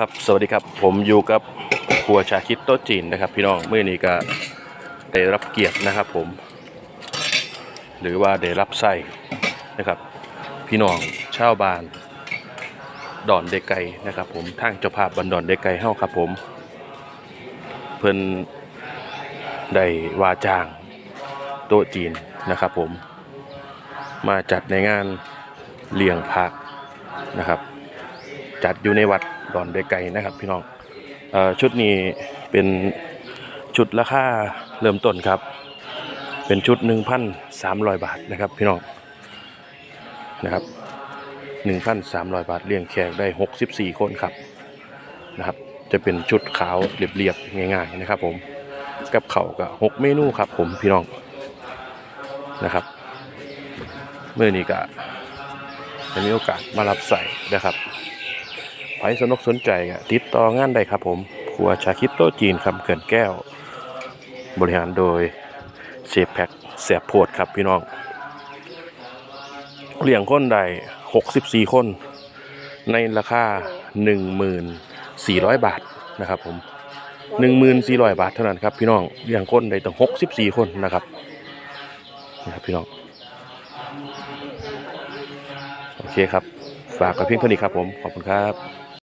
ครับสวัสดีครับผมอยู่กับครัวชาคิดโต๊ะจีนนะครับ พี่น้องเมื่อนี้ก็ได้รับเกียรตินะครับผม หรือว่าได้รับไส้นะครับ พี่น้องชาวบ้าน ดอนเดไกนะครับ ผมทางเจ้าภาพบันดอนเดไกเฮาครับผม เพิ่นได้ว่าจ้างโต๊ะจีนนะครับ ผม มาจัดในงานเลี้ยงพักนะครับ จัดอยู่ในวัด ดอนเดไกนะครับพี่น้องอชุดนี้เป็นชุดราคาเริ่มต้นครับ เป็นชุด 1,300 บาทนะครับพี่น้องนะครับ 1,300 บาทเลี้ยงแขกได้ 64 คนครับนะครับ จะเป็นชุดขาวเรียบๆง่ายๆนะครับ ผมกับเข่าวก็6เมนูครับ ผมพี่น้องนะครับเมื่อนี้ก็จะมีโอกาสมารับใส่นะครับ ใครสนอกสนใจก็ติดต่องานได้ครับผมครัวชาคิดโตจีนคำเขื่อนแก้ว บริหารโดยเซฟแพ็กแสบโพดครับพี่น้องเลี้ยงคนได้64 คน ในราคา 1400 บาทนะครับผม1400 บาทเท่านั้นครับพี่น้องเลี้ยงคนได้ตั้ง64 คนนะครับนะครับพี่น้องโอเคครับ ฝากกับเพียงเท่านี้ครับผม ขอบคุณครับ